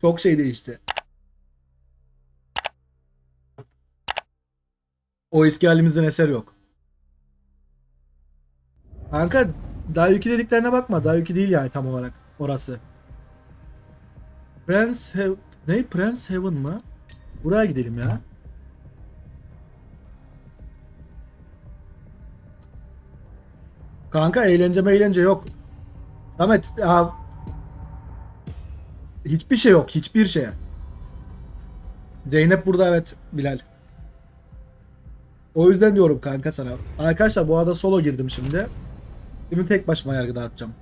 Çok şey değişti. O eski halimizden eser yok. Kanka Dayuki dediklerine bakma. Dayuki değil yani tam olarak orası. Prince Heaven... Ne? Prince Heaven mı? Buraya gidelim ya. Kanka eğlence eğlence yok. Samet ya hiçbir şey yok. Hiçbir şey. Zeynep burada evet Bilal. O yüzden diyorum kanka sana. Arkadaşlar bu arada solo girdim şimdi. Şimdi tek başıma yargı dağıtacağım.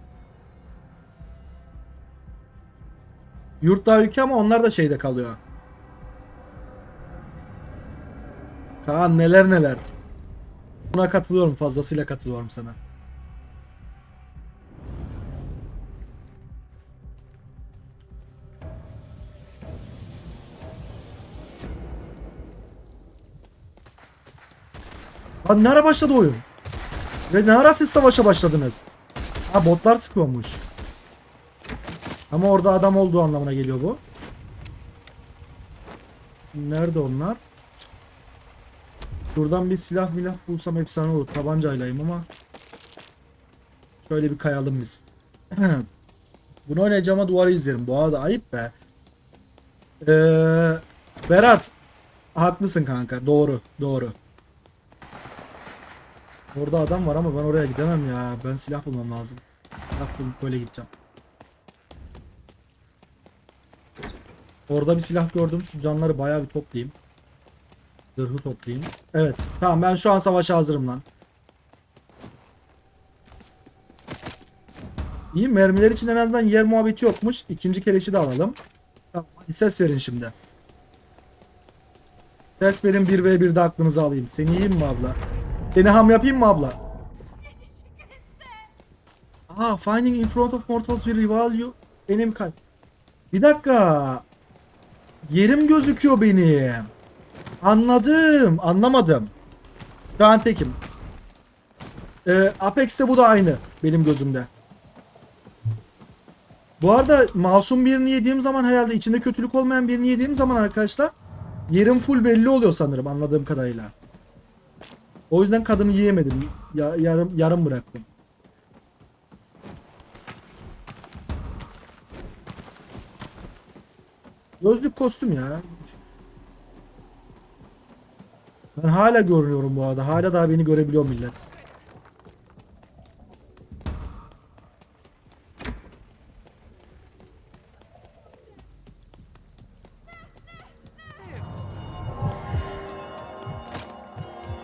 Yurt daha yükü ama onlar da şeyde kalıyor. Kaan neler neler. Buna katılıyorum fazlasıyla katılıyorum sana. Lan ne ara başladı oyun? Ve ne ara siz savaşa başladınız? Ha botlar sıkıyormuş. Ama orada adam olduğu anlamına geliyor bu. Nerede onlar? Şuradan bir silah milah bulsam efsane olur. Tabancaylayım ama. Şöyle bir kayalım biz. Bunu oynayacağıma duvarı izlerim. Bu arada ayıp be. Ee, Berat. Haklısın kanka. Doğru. Doğru. Orada adam var ama ben oraya gidemem ya. Ben silah bulmam lazım. Silah bulup böyle gideceğim. Orada bir silah gördüm. Şu canları bayağı bir toplayayım. Zırhı toplayayım. Evet. Tamam ben şu an savaşa hazırım lan. İyi mermiler için en azından yer muhabbeti yokmuş. İkinci keleşi de alalım. Tamam, ses verin şimdi. Ses verin 1v1'de aklınızı alayım. Seni yiyeyim mi abla? Seni ham yapayım mı abla? Aa, finding in front of mortals will reveal you enemy kind. Bir dakika. Yerim gözüküyor benim. Anladım. Anlamadım. Şu an tekim. Ee, Apex'te bu da aynı benim gözümde. Bu arada masum birini yediğim zaman herhalde içinde kötülük olmayan birini yediğim zaman arkadaşlar yerim full belli oluyor sanırım anladığım kadarıyla. O yüzden kadını yiyemedim. Ya, yarım yarım bıraktım. Gözlük kostüm ya. Ben hala görünüyorum bu arada. Hala daha beni görebiliyor millet.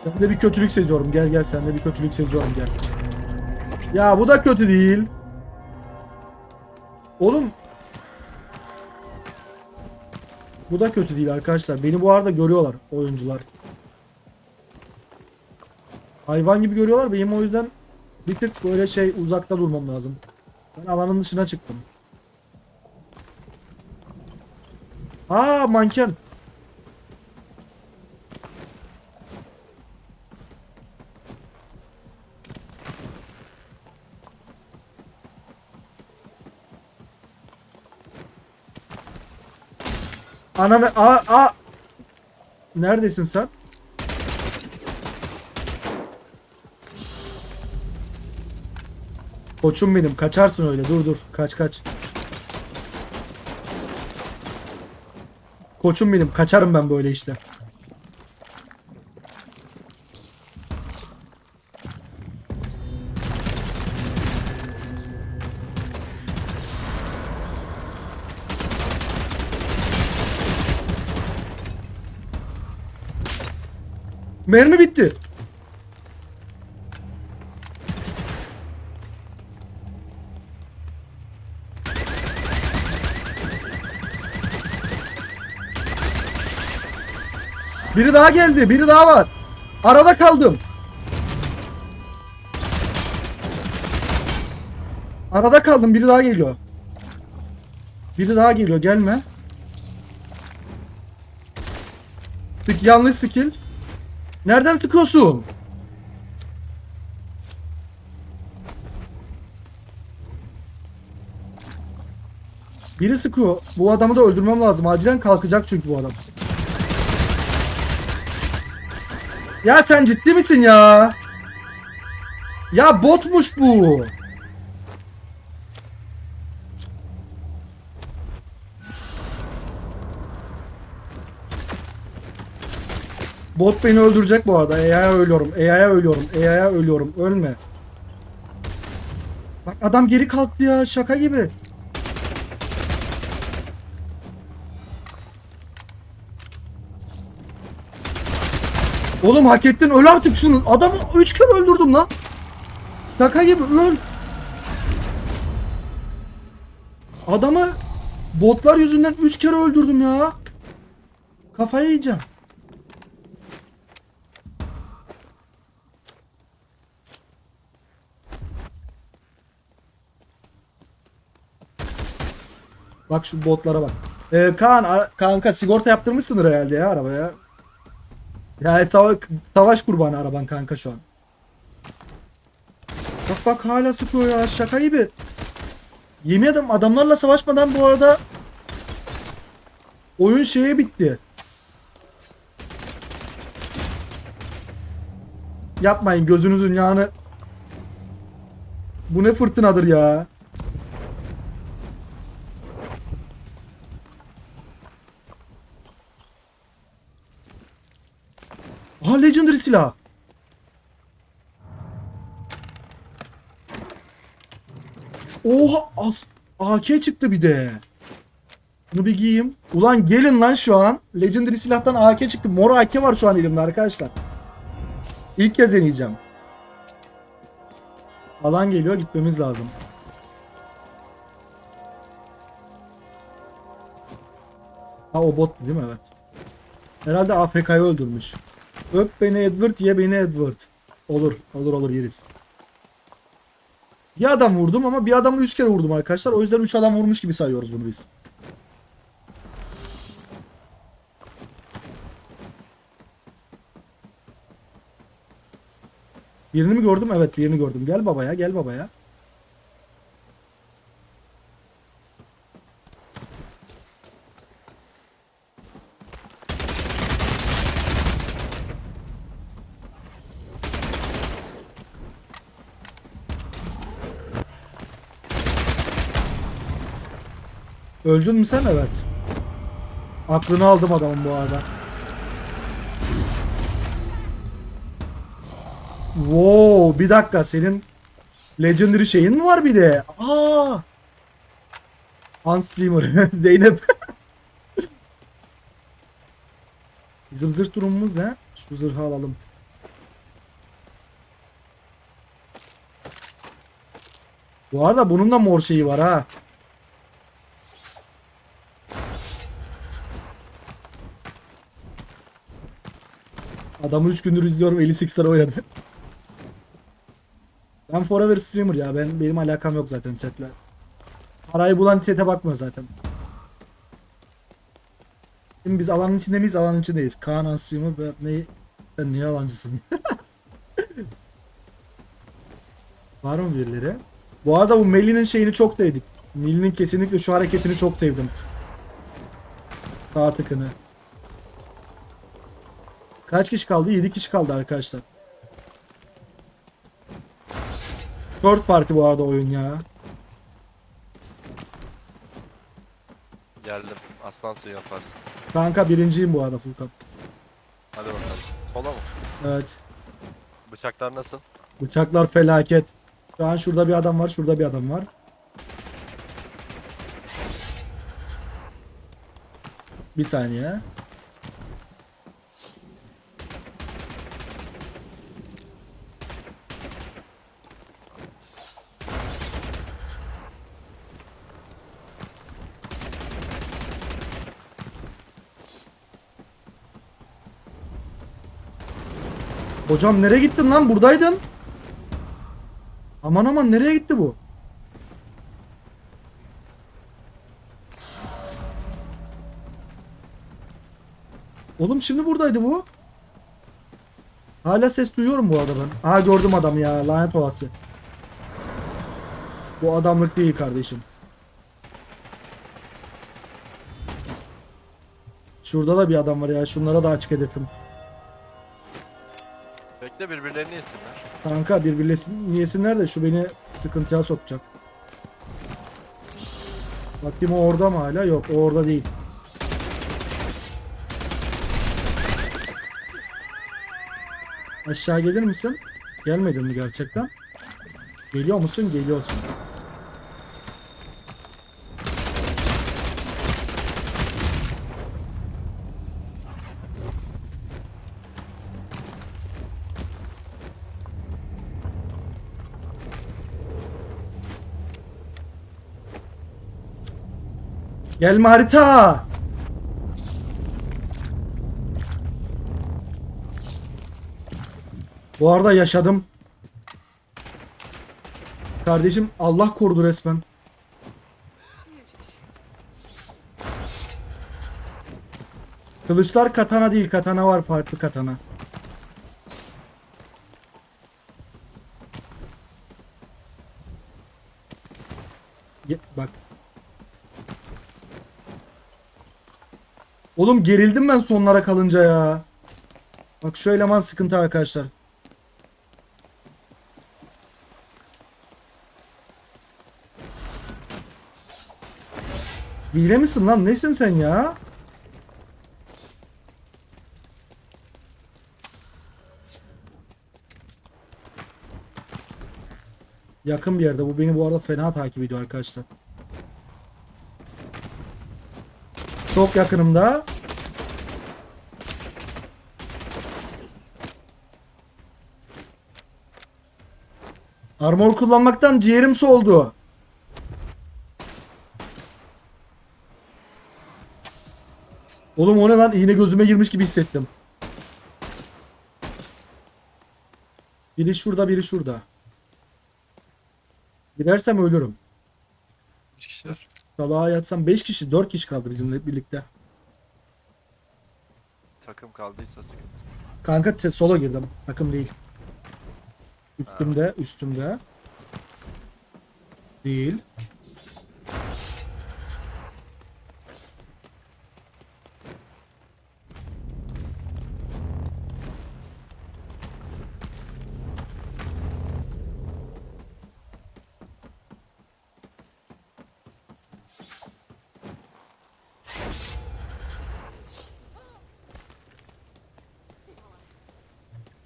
Ben de bir kötülük seziyorum. Gel gel sen de bir kötülük seziyorum gel. Ya bu da kötü değil. Oğlum. Bu da kötü değil arkadaşlar. Beni bu arada görüyorlar oyuncular. Hayvan gibi görüyorlar. Benim o yüzden bir tık böyle şey uzakta durmam lazım. Ben alanın dışına çıktım. Aa manken. Ananı a a Neredesin sen? Koçum benim kaçarsın öyle dur dur kaç kaç. Koçum benim kaçarım ben böyle işte. Biri daha geldi. Biri daha var. Arada kaldım. Arada kaldım. Biri daha geliyor. Biri daha geliyor. Gelme. Sık yanlış skill. Nereden sıkıyorsun? Biri sıkıyor. Bu adamı da öldürmem lazım. Acilen kalkacak çünkü bu adam. Ya sen ciddi misin ya? Ya botmuş bu. Bot beni öldürecek bu arada. AI'ya ölüyorum. AI'ya ölüyorum. AI'ya ölüyorum. Ölme. Bak adam geri kalktı ya. Şaka gibi. Oğlum hak ettin öl artık şunu. Adamı 3 kere öldürdüm lan. Şaka gibi öl. Adamı botlar yüzünden 3 kere öldürdüm ya. Kafayı yiyeceğim. Bak şu botlara bak. Ee, Kaan kanka sigorta yaptırmışsındır herhalde ya arabaya. Ya sava- savaş kurbanı araban kanka şu an. Bak bak hala sıkıyor ya şaka gibi. Yemin ederim adamlarla savaşmadan bu arada oyun şeye bitti. Yapmayın gözünüzün yağını. Bu ne fırtınadır ya. Aha Legendary silah. Oha as AK çıktı bir de. Bunu bir giyeyim. Ulan gelin lan şu an. Legendary silahtan AK çıktı. Mor AK var şu an elimde arkadaşlar. İlk kez deneyeceğim. Alan geliyor gitmemiz lazım. Ha o bot değil mi? Evet. Herhalde AFK'yı öldürmüş. Öp beni Edward ye beni Edward. Olur olur olur yeriz. Bir adam vurdum ama bir adamı 3 kere vurdum arkadaşlar. O yüzden 3 adam vurmuş gibi sayıyoruz bunu biz. Birini mi gördüm? Evet birini gördüm. Gel babaya gel babaya. Öldün mü sen? Evet. Aklını aldım adamın bu arada. Wow, bir dakika senin Legendary şeyin mi var bir de? Aa! Unstreamer Zeynep. Bizim zırh durumumuz ne? Şu zırhı alalım. Bu arada bunun da mor şeyi var ha. Adamı 3 gündür izliyorum 58 tane oynadı. Ben forever streamer ya. Ben benim alakam yok zaten chatle. Parayı bulan chat'e bakmıyor zaten. Şimdi biz alanın içinde miyiz? Alanın içindeyiz. Kaan an streamer ve ne? Sen niye yalancısın? Var mı birileri? Bu arada bu Melly'nin şeyini çok sevdik. Melly'nin kesinlikle şu hareketini çok sevdim. Sağ tıkını. Kaç kişi kaldı? 7 kişi kaldı arkadaşlar. Third party bu arada oyun ya. Geldim. Aslansın yaparsın. Kanka birinciyim bu arada Furkan. Hadi bakalım. Sola mı? Evet. Bıçaklar nasıl? Bıçaklar felaket. Şu an şurada bir adam var, şurada bir adam var. Bir saniye. Hocam nereye gittin lan? Buradaydın. Aman aman nereye gitti bu? Oğlum şimdi buradaydı bu. Hala ses duyuyorum bu arada ben. Aha gördüm adam ya lanet olası. Bu adamlık değil kardeşim. Şurada da bir adam var ya. Şunlara da açık hedefim. Bekle birbirlerini yesinler. Kanka birbirlesin yesinler de şu beni sıkıntıya sokacak. Bakayım o orada mı hala? Yok o orada değil. Aşağı gelir misin? Gelmedin mi gerçekten? Geliyor musun? Geliyorsun. Gelme harita. Bu arada yaşadım. Kardeşim Allah korudu resmen. Kılıçlar katana değil, katana var farklı katana. Ye- bak. Oğlum gerildim ben sonlara kalınca ya. Bak şu eleman sıkıntı arkadaşlar. Hile misin lan? Nesin sen ya? Yakın bir yerde. Bu beni bu arada fena takip ediyor arkadaşlar. Çok yakınımda. Armor kullanmaktan ciğerim soğudu. Oğlum o ne lan? İğne gözüme girmiş gibi hissettim. Biri şurada, biri şurada. Girersem ölürüm. Üç kişiler. Salağa yatsam 5 kişi, 4 kişi kaldı bizimle birlikte. Takım kaldıysa sıkıntı. Kanka te- sola girdim. Takım değil. Üstümde, üstümde. Değil.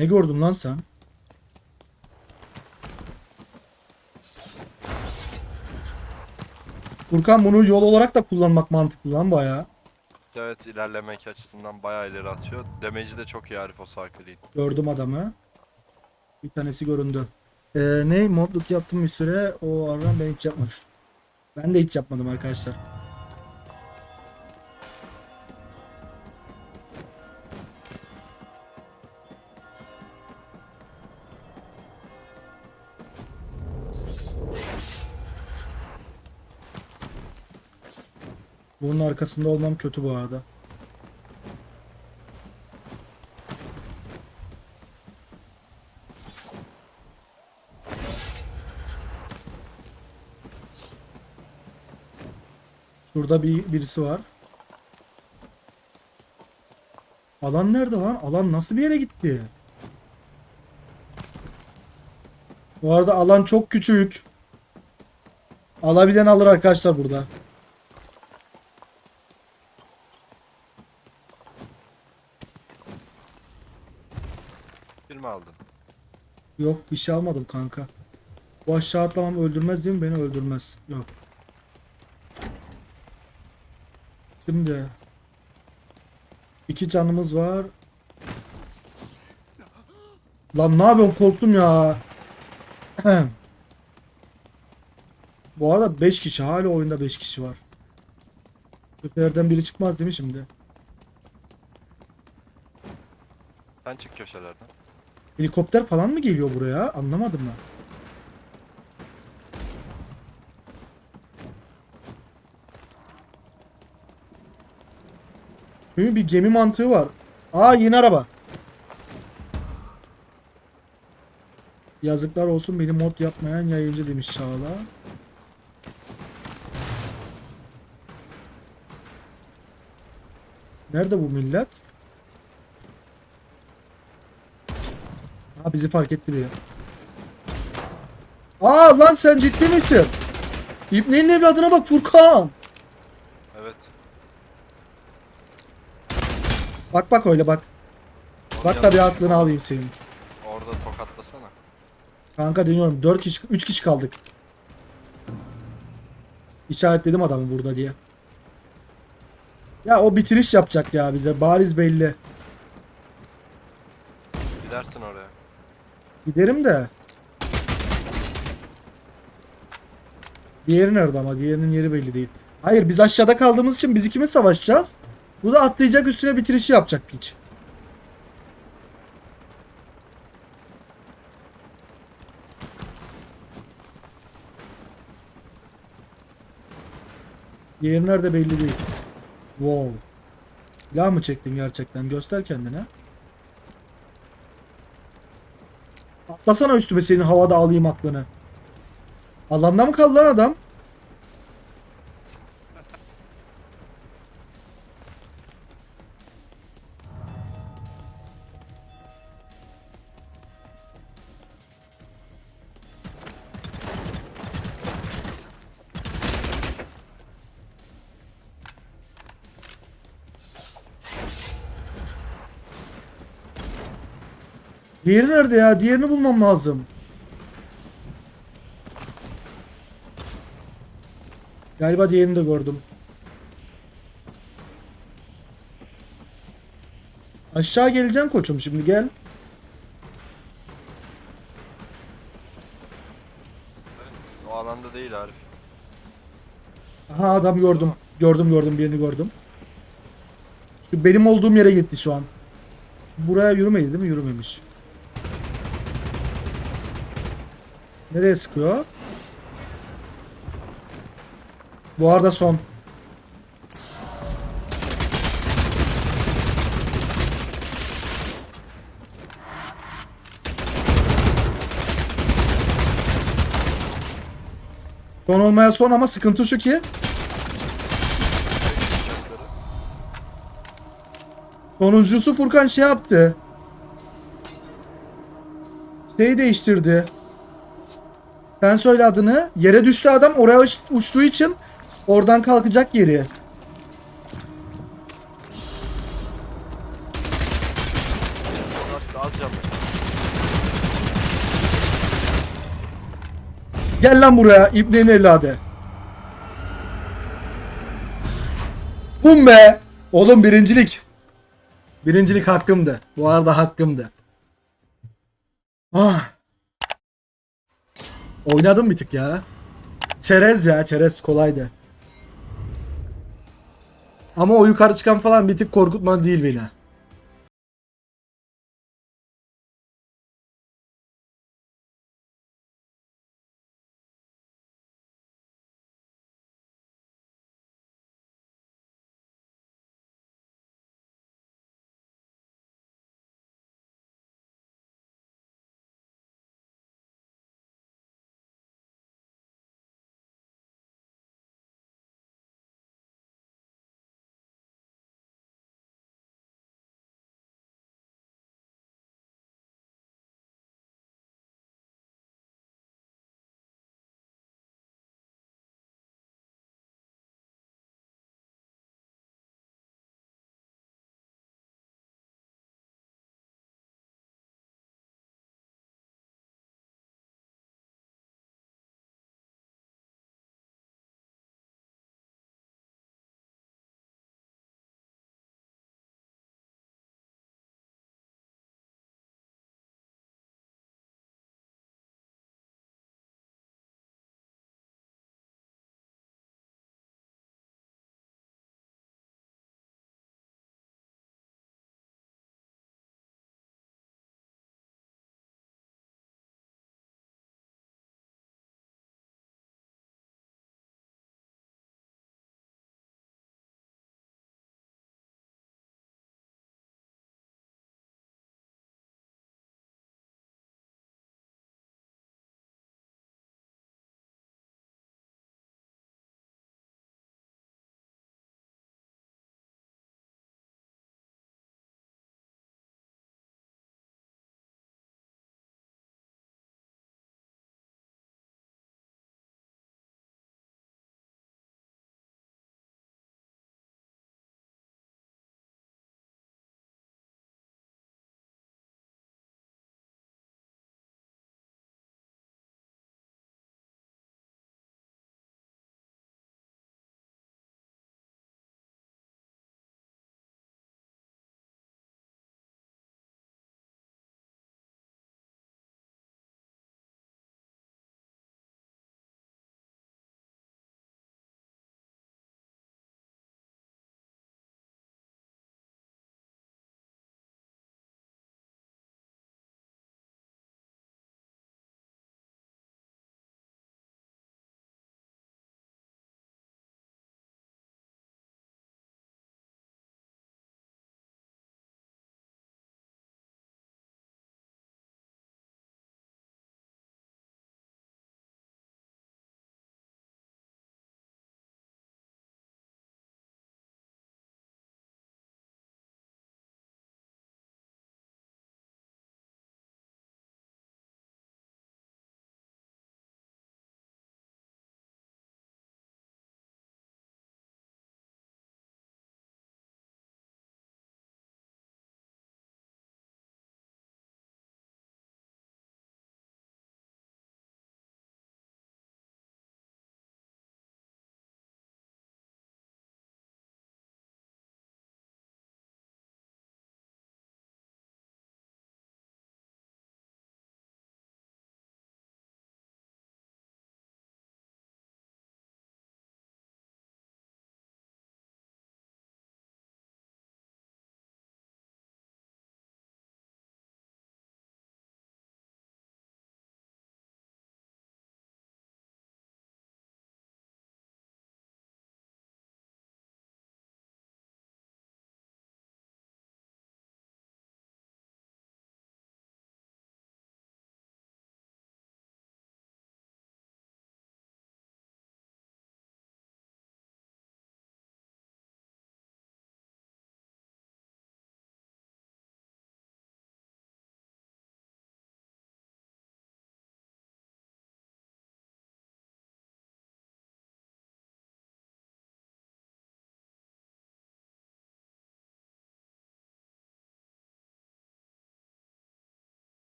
Ne gördün lan sen? Furkan bunu yol olarak da kullanmak mantıklı lan bayağı. Evet ilerlemek açısından bayağı ileri atıyor. Damage'i de çok iyi Arif o Sakili'nin. Gördüm adamı. Bir tanesi göründü. Ee, ne modluk yaptım bir süre. O aradan ben hiç yapmadım. Ben de hiç yapmadım arkadaşlar. Bunun arkasında olmam kötü bu arada. Şurada bir birisi var. Alan nerede lan? Alan nasıl bir yere gitti? Bu arada alan çok küçük. Alabilen alır arkadaşlar burada. Mi aldın? Yok bir şey almadım kanka. Bu aşağı atlamam öldürmez değil mi? Beni öldürmez. Yok. Şimdi iki canımız var. Lan ne yapıyorum korktum ya. Bu arada 5 kişi hala oyunda 5 kişi var. Bu seferden biri çıkmaz değil mi şimdi? Sen çık köşelerden. Helikopter falan mı geliyor buraya? Anlamadım ben. Çünkü bir gemi mantığı var. Aa yeni araba. Yazıklar olsun beni mod yapmayan yayıncı demiş Çağla. Nerede bu millet? Ha bizi fark etti biri. Aa lan sen ciddi misin? İbnenin evladına bak Furkan. Evet. Bak bak öyle bak. Onu Bak da bir aklını alayım senin. Orada tokatlasana. Kanka deniyorum 4 kişi 3 kişi kaldık. İşaretledim adamı burada diye. Ya o bitiriş yapacak ya bize bariz belli. Gidersin oraya. Giderim de. Diğeri nerede ama? Diğerinin yeri belli değil. Hayır biz aşağıda kaldığımız için biz ikimiz savaşacağız. Bu da atlayacak üstüne bitirişi yapacak hiç. Diğeri nerede belli değil. Wow. Silah mı çektin gerçekten? Göster kendine. Atlasana üstüme senin havada alayım aklını. Alanda mı kaldı lan adam? Diğeri nerede ya? Diğerini bulmam lazım. Galiba diğerini de gördüm. Aşağı geleceğim koçum şimdi gel. O alanda değil Arif. Aha adam gördüm. Gördüm gördüm birini gördüm. Şu benim olduğum yere gitti şu an. Buraya yürümedi değil mi? Yürümemiş. Nereye sıkıyor? Bu arada son. Son olmaya son ama sıkıntı şu ki Sonuncusu Furkan şey yaptı. Şeyi değiştirdi. Sen söyle adını. Yere düştü adam oraya uç- uçtuğu için oradan kalkacak geri. Az, az canlı. Gel lan buraya İbne'nin evladı. Bum be. Oğlum birincilik. Birincilik hakkımdı. Bu arada hakkımdı. Ah. Oynadım bir tık ya. Çerez ya çerez kolaydı. Ama o yukarı çıkan falan bir tık korkutma değil beni.